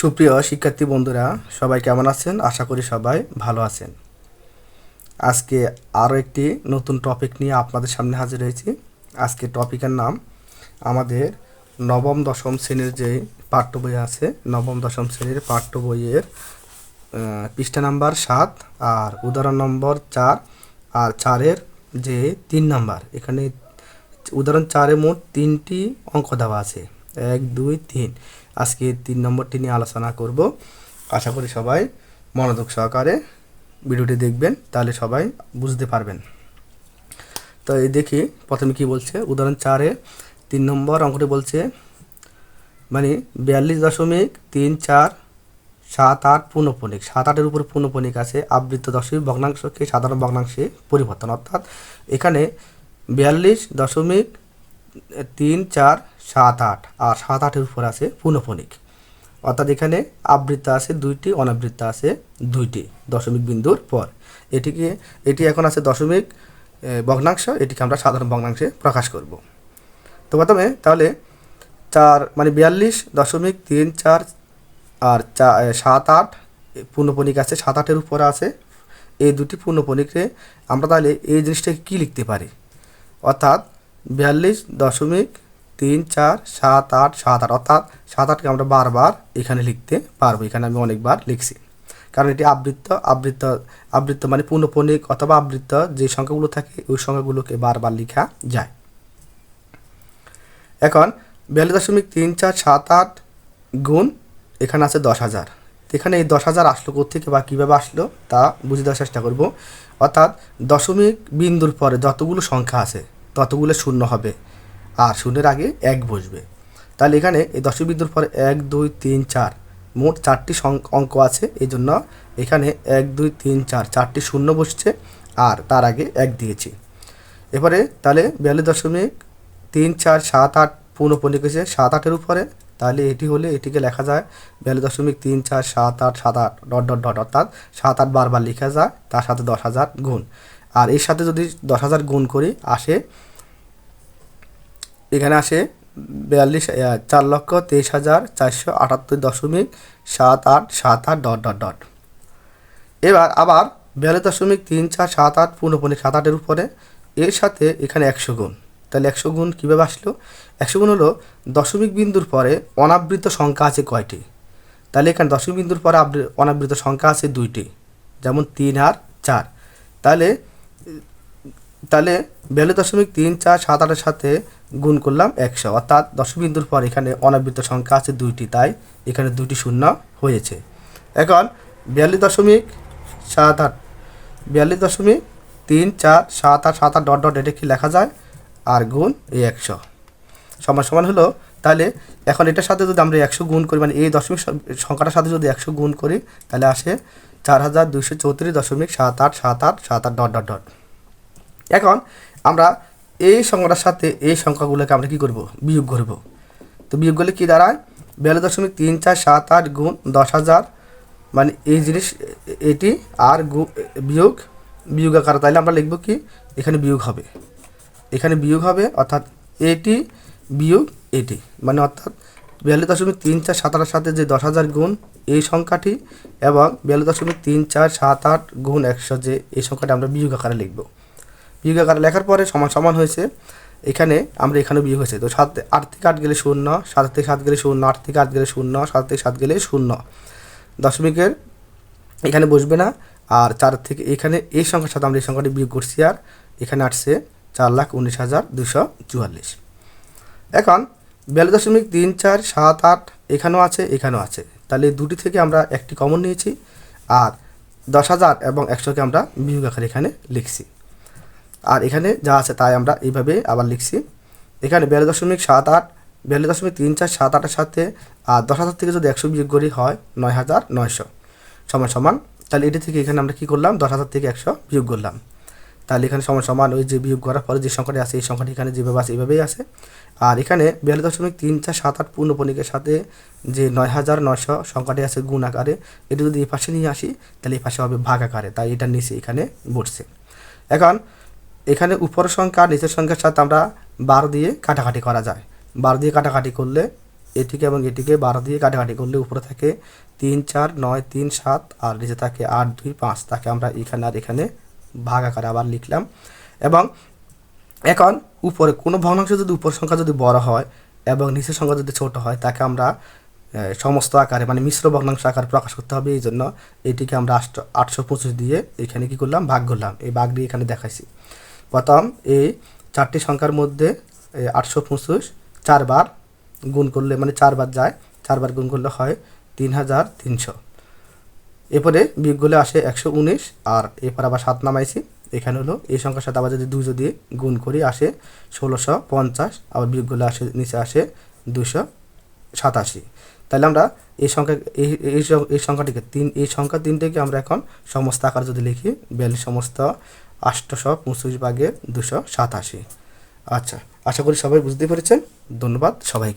সুপ্রিয় শিক্ষার্থী বন্ধুরা, সবাই কেমন আছেন? আশা করি সবাই ভালো আছেন। আজকে আরও একটি নতুন টপিক নিয়ে আপনাদের সামনে হাজির হয়েছি। আজকে টপিকের নাম আমাদের নবম, দশম শ্রেণির যে পাঠ্য বই আছে, নবম, দশম শ্রেণির পাঠ্য বইয়ের পৃষ্ঠা নাম্বার সাত আর উদাহরণ নম্বর চার আর চারের যে তিন নাম্বার। এখানে উদাহরণ চারে মোট তিনটি অঙ্ক দেওয়া আছে। এক, দুই, তিন। আজকে তিন নম্বরটি নিয়ে আলোচনা করব। আশা করি সবাই মনোযোগ সহকারে ভিডিওটি দেখবেন, তাহলে সবাই বুঝতে পারবেন। তো এই দেখি, প্রথমে কি বলছে? উদাহরণ চারে তিন নম্বর অঙ্কটি বলছে মানে বিয়াল্লিশ দশমিক তিন চার সাত আট পূর্ণপণিক। সাত আটের উপর পূর্ণপণিক আছে, আবৃত্ত দশমিক ভগ্নাংশকে সাধারণ ভগ্নাংশে পরিবর্তন। অর্থাৎ এখানে বিয়াল্লিশ দশমিক তিন চার সাত আট, আর সাত আটের উপর আছে পূর্ণপণিক অর্থাৎ এখানে আবৃত্ত আছে দুইটি, অনাবৃত্ত আছে দুইটি দশমিক বিন্দুর পর। এটিকে, এটি এখন আছে দশমিক ভগ্নাংশ, এটিকে আমরা সাধারণ ভগ্নাংশে প্রকাশ করব। তো প্রথমে তাহলে চার মানে বিয়াল্লিশ দশমিক তিন চার, আর চা সাত আট পূর্ণপণিক আছে, সাত আটের উপরে আছে। এই দুটি পূর্ণপণিকে আমরা তাহলে এই জিনিসটাকে কী লিখতে পারি? অর্থাৎ বিয়াল্লিশ দশমিক তিন, চার, সাত, আট সাত, আট। অর্থাৎ সাত, আটকে আমরা বারবার এখানে লিখতে পারব। এখানে আমি অনেকবার লিখছি। কারণ এটি আবৃত্ত আবৃত্ত আবৃত্ত মানে পূর্ণপণিক অথবা আবৃত্ত। যে সংখ্যাগুলো থাকে, ওই সংখ্যাগুলোকে বারবার লেখা যায়। এখন, বিয়াল্লিশ দশমিক তিন, চার, সাত, আট গুণ এখানে আছে দশ হাজার। এখানে এই দশ হাজার আসলো কোথেকে বা কীভাবে আসলো, তা বুঝে দেওয়ার চেষ্টা করব। অর্থাৎ দশমিক বিন্দুর পরে যতগুলো সংখ্যা আছে, ততগুলো শূন্য হবে। আর শূন্যের আগে এক বসবে। তাহলে এখানে এই দশমিক বিন্দুর পরে এক, দুই, তিন, চার মোট চারটি অঙ্ক আছে। এই জন্য এখানে এক, দুই, তিন, চার, চারটি শূন্য বসছে আর তার আগে এক দিয়েছি। এবারে তাহলে বিয়াল্লিশ দশমিক তিন চার সাত আট পূর্ণপণিক হয়েছে সাত আটের উপরে তাহলে এটি হলে এটিকে লেখা যায় বিয়াল্লিশ দশমিক তিন চার সাত আট সাত আট ডট ডট ডট, অর্থাৎ সাত আট বারবার লেখা যায়। তার সাথে দশ হাজার গুণ। আর এর সাথে যদি দশ হাজার গুণ করি, আসে এখানে আসে বিয়াল্লিশ চার লক্ষ তেইশ হাজার চারশো আটাত্তর দশমিক সাত আট সাত আট ডট ডট ডট। এবার আবার বিয়াল্লিশ দশমিক তিন চার সাত আট পূর্ণপণিক সাত আটের উপরে। এর সাথে এখানে একশো গুণ। তাহলে একশো গুণ কীভাবে আসলো? একশো গুণ হলো দশমিক বিন্দুর পরে অনাবৃত সংখ্যা আছে কয়টি? তাহলে এখানে দশমিক বিন্দুর পরে অনাবৃত সংখ্যা আছে দুইটি, যেমন তিন আর চার। তাহলে তাহলে বিয়াল্লিশ দশমিক তিন চার সাত আটের সাথে গুণ করলাম একশো। অর্থাৎ দশমিক বিন্দুর পর এখানে অনাবৃত সংখ্যা আছে দুইটি, তাই এখানে দুইটি শূন্য হয়েছে। এখন বিয়াল্লিশ দশমিক সাত আট, বিয়াল্লিশ দশমিক তিন চার সাত আট সাত আট ডট ডট এটা কি লেখা যায়? আর গুণ এই একশো। সমান সমান হলো, তাহলে এখন এটার সাথে যদি আমরা একশো গুণ করি মানে এই দশমিক সংখ্যাটার সাথে যদি একশো গুণ করি, তাহলে আসে চার হাজার দুইশো চৌত্রিশ দশমিক সাত আট সাত আট সাত আট ডট ডট ডট। এখন আমরা এই সংখ্যাটার সাথে এই সংখ্যাগুলোকে আমরা কী করব? বিয়োগ করব। তো বিয়োগ করলে কী দাঁড়ায়? বিয়াল্লিশ দশমিক তিন চার সাত আট গুণ দশ হাজার মানে এই জিনিস, এটি আর গু, বিয়োগ বিয়োগ আকারে। তাহলে আমরা লিখব কি? এখানে বিয়োগ হবে। এখানে বিয়োগ হবে, অর্থাৎ এটি বিয়োগ এটি। মানে অর্থাৎ বিয়াল্লিশ দশমিক তিন চার সাত আটের সাথে যে দশ হাজার গুণ এই সংখ্যাটি এবং বিয়াল্লিশ দশমিক তিন চার সাত আট গুণ একশো যে এই সংখ্যাটি আমরা বিয়োগ আকারে লিখব। বিয়োগ আকারে লেখার পরে সমান সমান হয়েছে। এখানে আমরা এখানে বিয়োগ হয়েছে। তো সাত আট থেকে আট গেলে শূন্য, সাত থেকে সাত গেলে শূন্য, আট থেকে আট গেলে শূন্য, সাত থেকে সাত গেলে শূন্য। দশমিকের এখানে বসবে না। আর চার থেকে এখানে এই সংখ্যার সাথে আমরা এই সংখ্যাটি বিয়োগ করছি আর এখানে আসছে চার লাখ উনিশ হাজার দুশো চুয়াল্লিশ। এখন বিয়াল্লিশ দশমিক তিন চার সাত আট এখানেও আছে এখানেও আছে। তাহলে দুটি থেকে আমরা একটি কমন নিয়েছি। আর দশ হাজার এবং একশোকে আমরা বিয়োগ আকারে এখানে লিখছি। আর এখানে যা আছে তাই আমরা এইভাবে আবার লিখছি। এখানে বিয়াল্লিশ দশমিক সাত আট, বিয়াল্লিশ দশমিক তিন চার, সাত আটের সাথে আর দশ হাজার থেকে যদি একশো বিয়োগ করি হয় নয় হাজার নয়শো। সমান সমান, তাহলে এটি থেকে এখানে আমরা কী করলাম? দশ হাজার থেকে একশো বিয়োগ করলাম। তাহলে এখানে সমান সমান ওই যে বিয়োগ করার পরে যে সংখ্যাটি আছে, এই সংখ্যাটি এখানে যেভাবে আছে, এইভাবেই আছে। আর এখানে বিয়াল্লিশ দশমিক তিন চার, সাত আট পূর্ণপণিকের সাথে যে নয় হাজার নয়শো সংখ্যাটি আছে গুণ আকারে, এটি যদি এই পাশে নিয়ে আসি, তাহলে এই পাশে হবে ভাগ আকারে, তাই এটা নিচে এখানে বসছে। এখন এখানে উপরের সংখ্যা নিচের সংখ্যার সাথে আমরা বার দিয়ে কাটাকাটি করা যায়। বার দিয়ে কাটাকাটি করলে এটিকে এবং এটিকে বারো দিয়ে কাটাকাটি করলে উপরে থাকে তিন, চার, নয়, তিন, সাত আর নিচে থাকে আট, দুই, পাঁচ। তাকে আমরা এখানে আর এখানে ভাগ আকারে আবার লিখলাম। এবং এখন উপরে কোনো ভগ্নাংশ যদি উপর সংখ্যা যদি বড় হয় এবং নিচের সংখ্যা যদি ছোট হয়, তাকে আমরা সমস্ত আকারে মানে মিশ্র ভগ্নাংশ আকারে প্রকাশ করতে হবে। এই জন্য এটিকে আমরা আটশো পঁচিশ দিয়ে এখানে কি করলাম? ভাগ করলাম। এই ভাগ দিয়ে এখানে দেখাইছি। প্রথম এই চারটি সংখ্যার মধ্যে আটশো পঁচিশ চারবার গুণ করলে মানে চারবার যায়, চারবার গুণ করলে হয় তিন হাজার তিনশো। এরপরে বিয়োগগুলো আসে একশো উনিশ আর এরপর আবার সাত নামাইছি। এখানে হলো এই সংখ্যার সাথে আবার যদি দুই যদি গুণ করি আসে ষোলোশো পঞ্চাশ, আবার বিয়োগগুলো আসে, নিচে আসে দুশো সাতাশি। তাহলে আমরা এই সংখ্যা এই এই সংখ্যাটিকে তিন এই সংখ্যা তিনটিকে আমরা এখন সমস্ত আকার যদি লিখি বিয়াল্লিশ সমস্ত আটশোশো পঁচিশ ভাগে দুশো সাতাশি। আচ্ছা আশা করি সবাই বুঝতে পেরেছেন। ধন্যবাদ সবাইকে।